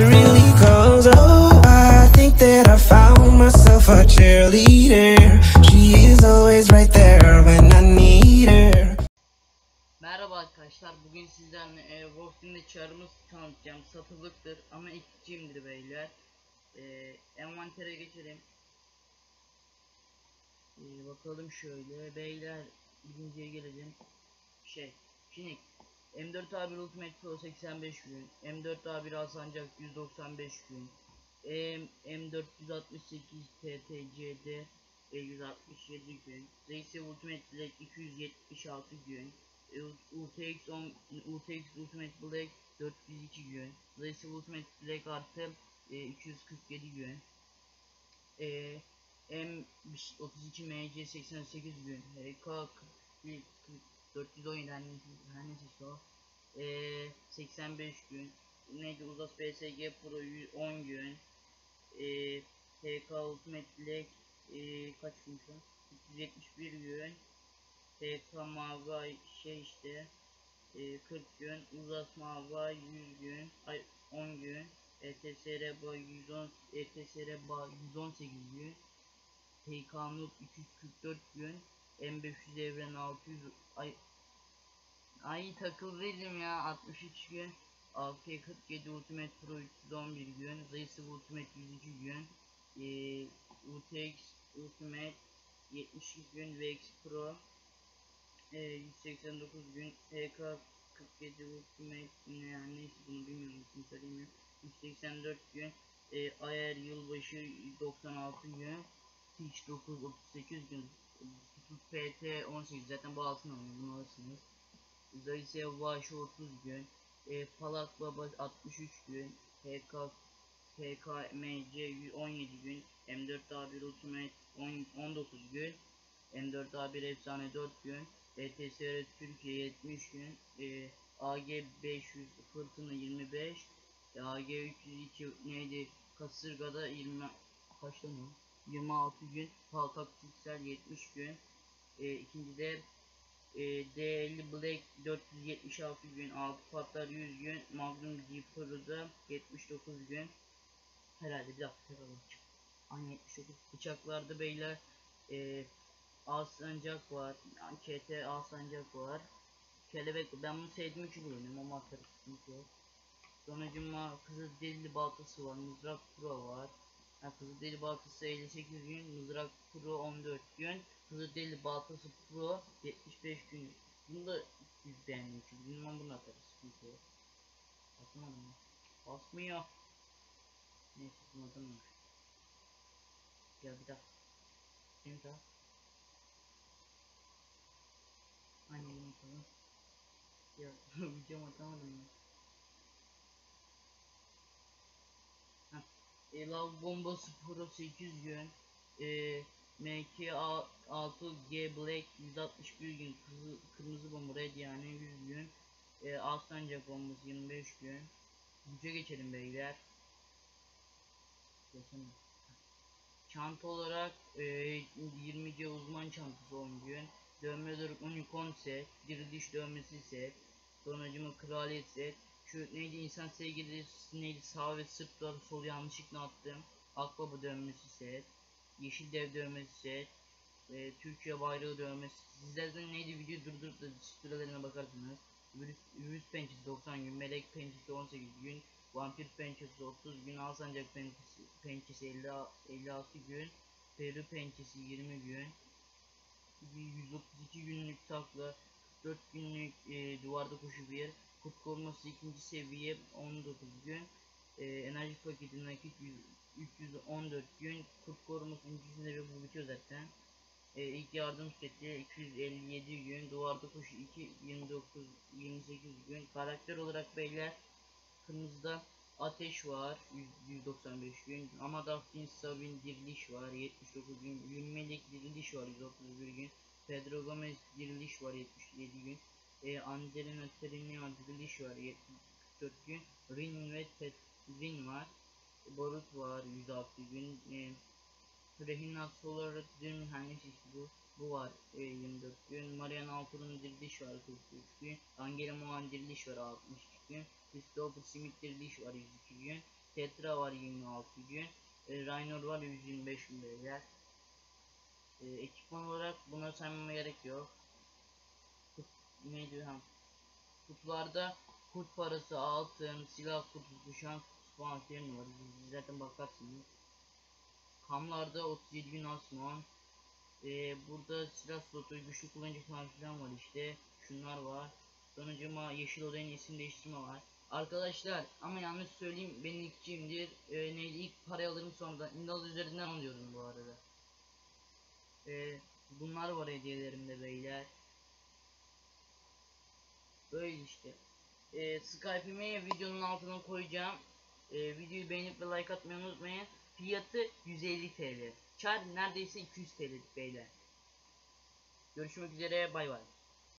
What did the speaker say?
to really close. Oh, I think that I found myself a cheerleader. She is always right there when I need her. Merhaba arkadaşlar, bugün sizlerle e, Wolfen'de çarımız tanıtacağım. Satılıktır ama ikincimdir beyler. E, envantere geçelim. E, bakalım şöyle, beyler birinciye gelelim. Şey, Finik. M4A1 Ultimate Pro 85 gün. M4A1 Alsancak 195 gün. M M468 TTCD 167 gün. Racer Ultimate Black 276 gün. E, UTX 10 UTX Ultimate Black 402 gün. Racer Ultimate Black artı e, 247 gün. E, M32 MC 88 gün. HK 417 her neyse, her neyse işte o. E, 85 gün. Neydi Uzas PSG Pro 110 gün. E, HK Ultimate Black e, kaç gün şu an? 371 gün. TK Mavi şey işte e, 40 gün, Uzas Mavi 100 gün, ay 10 gün, ETSR Ba 110, ETSR Ba 118 gün, TK Noob 244 gün, M500 Evren 600 ay ay takıldıydım ya. 63 gün, AK47 Ultimate Pro 311 gün, Racer Ultimate 102 gün, e, UTX Ultimate 72 gün, VX Pro e, 189 gün. TK 47 Ultimate. Ne yani neyse bunu bilmiyorum. İsim söyleyeyim 184 gün. E, Ayer yılbaşı 96 gün Teach 9 38 gün. PT 18 zaten bu altın alıyor bunu alırsınız. Zaysev Başı 30 gün. E, Palak Baba 63 gün. TK TK MC 17 gün. M4A1 Ultimate 10, 19 gün. M4A1 Efsane 4 gün. ETSR Türkiye 70 gün, e, AG 500 Fırtına 25, e, AG 302 neydi? Kasırga'da 20 kaçta mı? 26 gün, Taktiksel 70 gün, e, ikincide e, D50 Black 476 gün, 6 patlar 100 gün, Magnum Deeper'da 79 gün, herhalde bir dakika Aynı 79 bıçaklarda beyler e, Alsancak var. KT Alsancak var. Kelebek ben bunu sevdiğim için kullanıyorum ama atarı sıkıntı yok. Sonucuma Kızılderili baltası var. Mızrak Pro var. Ha, Kızılderili baltası 58 gün. Mızrak Pro 14 gün. Kızılderili baltası Pro 75 gün. Bunu da biz beğendim çünkü bilmem bunu atarız. Sıkıntı yok. Basmadım mı? Basmıyor. Neyse bunu atamıyorum. Ya bir dakika. Şimdi daha. Aynen yapalım. Ya videom atamadım ya. E, Lav bombası Pro 800 gün. E, MK6G Black 161 gün. Kızı, kırmızı bomba red yani 100 gün. E, Alsancak bombası 25 gün. Güce geçelim beyler. Geçelim. Çanta olarak e, 20C uzman çantası 10 gün. Dövmeler unicorn set, diriliş dövmesi set, donacımı kraliyet set, şu neydi insan sevgilisi neydi sağ ve sırt tarafı sol yanlışlıkla attım. Akbaba dövmesi set, yeşil dev dövmesi set, e, Türkiye bayrağı dövmesi. Sizlerden neydi video durdurup da sıralarına bakarsınız. Virüs, virüs pençesi 90 gün, melek pençesi 18 gün, vampir pençesi 30 gün, alsancak pençesi, pençesi 50, 56 gün, Peru pençesi 20 gün, 132 günlük takla, 4 günlük e, duvarda koşu bir, kurt koruması ikinci seviye 19 gün, e, enerji paketi nakit 314 gün, kurt koruması ikinci seviye bu bitiyor zaten. E, ilk yardım seti 257 gün, duvarda koşu 2 29 28 gün. Karakter olarak beyler kırmızıda Ateş var 195 gün. Amadaftin Sabin diriliş var 79 gün. Yünmelik diriliş var 131 gün. Pedro Gomez diriliş var 77 gün. E, Angelina Terenia diriliş var 74 gün. Rin ve Ted Rin var. Barut var 106 gün. E, Rehinat Solar dün neyse işte bu. Bu var e, 24 gün. Marian Alper'ın diriliş var 43 gün. Angela Moan diriliş var 63 gün. Christopher Smith diriliş var 102 gün. Tetra var 26 gün. E, Raynor var 125 gün beyler. E, ekipman olarak buna saymama gerek yok. Neydi ha? Kutularda kurt parası, altın, silah kutusu, şans kutusu falan filan var. Zaten bakarsınız. Kamlarda 37 gün asman. Ee, burada silah slotu, güçlü kullanıcı falan var işte. Şunlar var. Sonucuma yeşil odayın isim değiştirme var. Arkadaşlar ama yanlış söyleyeyim ben ilkçiyimdir. Ee, neydi ilk parayı alırım sonra Indal üzerinden alıyorum bu arada. Ee, bunlar var hediyelerimde beyler. Böyle işte. Ee, Skype'imi videonun altına koyacağım. Ee, videoyu beğenip ve like atmayı unutmayın. Fiyatı 150 TL. Çar neredeyse 200 TL beyler. Görüşmek üzere bay bay.